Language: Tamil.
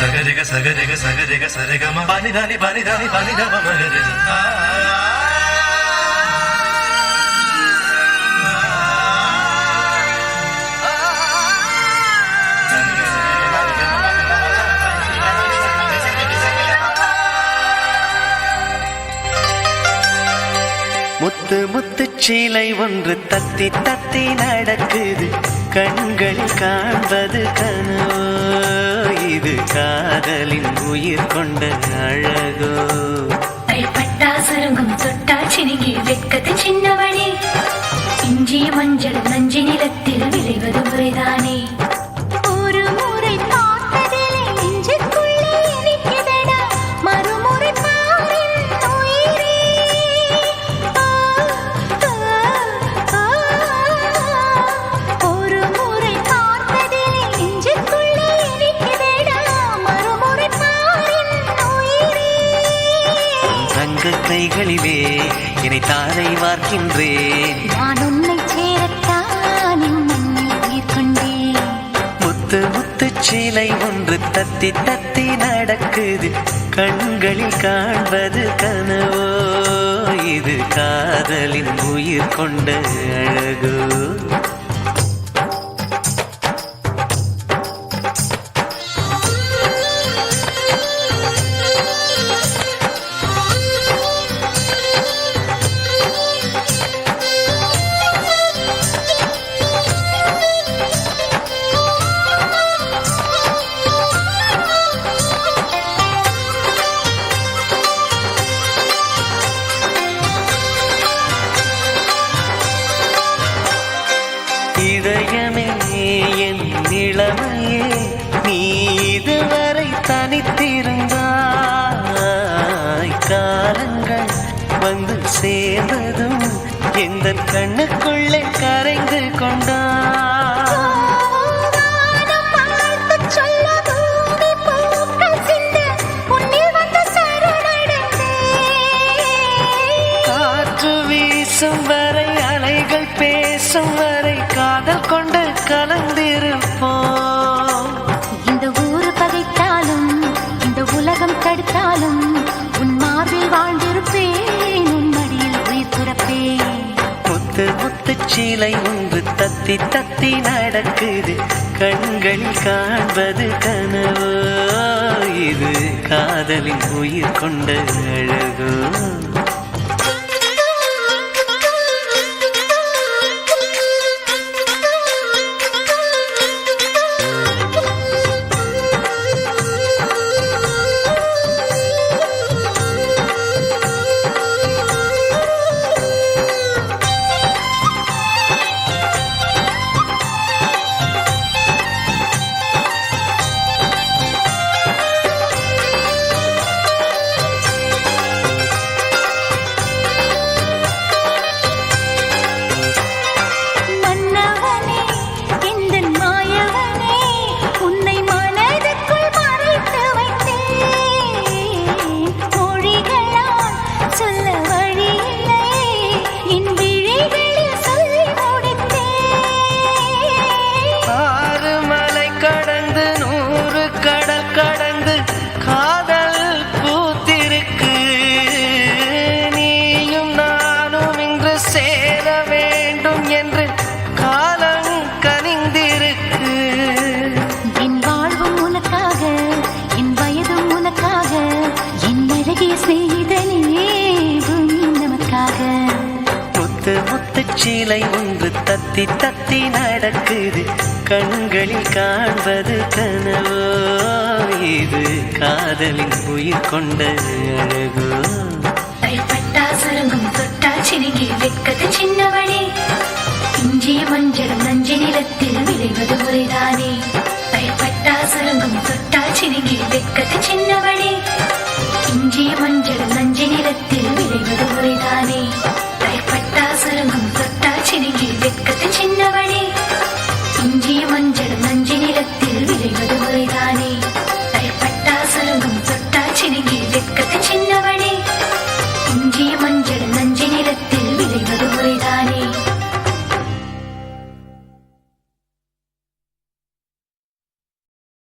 சகரிக சகரிக சகரிக சரகம. பனிதானி பனிதானி பனிதம மகரிக முத்து முத்து சீலை ஒன்று தத்தி தத்தி நடக்குது. கண்கள் காண்பது கனவு. காதலின் உயிர் கொண்ட அழகோ. கைப்பட்டா சருங்கும் தொட்டா சினிங்கி வெட்கத்து சின்ன கைகளிலே என்னை தாரை வார்க்கின்றேன். நான் உன்னை சேரத்தான் முத்து முத்து சீலை ஒன்று தத்தி தத்தி நடக்குது. கண்களில் காண்பது கனவோ இது காதலின் உயிர் கொண்ட அழகோ. இளமையே நீ இதுவரை தனித்திருந்தாய். காலங்கள் வந்து சேர்ந்ததும் எந்த கண்ணுக்குள்ளே கரைந்து கொண்டாய். வீசும் வரை அலைகள் பேசும் வரை காதல் கொண்டு கலந்திருப்போம் முத்துச்சீலை உங்கு தத்தி தத்தி நடக்குது. கண்கள் காண்பது கனவோ? இது காதலின் உயிர் கொண்ட அழகோ? நிலை ஒன்று தத்தி தத்தி நடக்குது. கண்களில் காண்பது கனவோ? இது காதலின் உயிர் கொண்ட அழகோ? பயப்பட்டா சுருங்கும் தொட்டா சினுங்கி வெட்கத்து சின்னவனே. இஞ்சிய மஞ்சள் நஞ்சு நிலத்தில் விளைவது முறைதானே. பயப்பட்டா சுருங்கும் தொட்டா சினுங்கி வெட்கத்து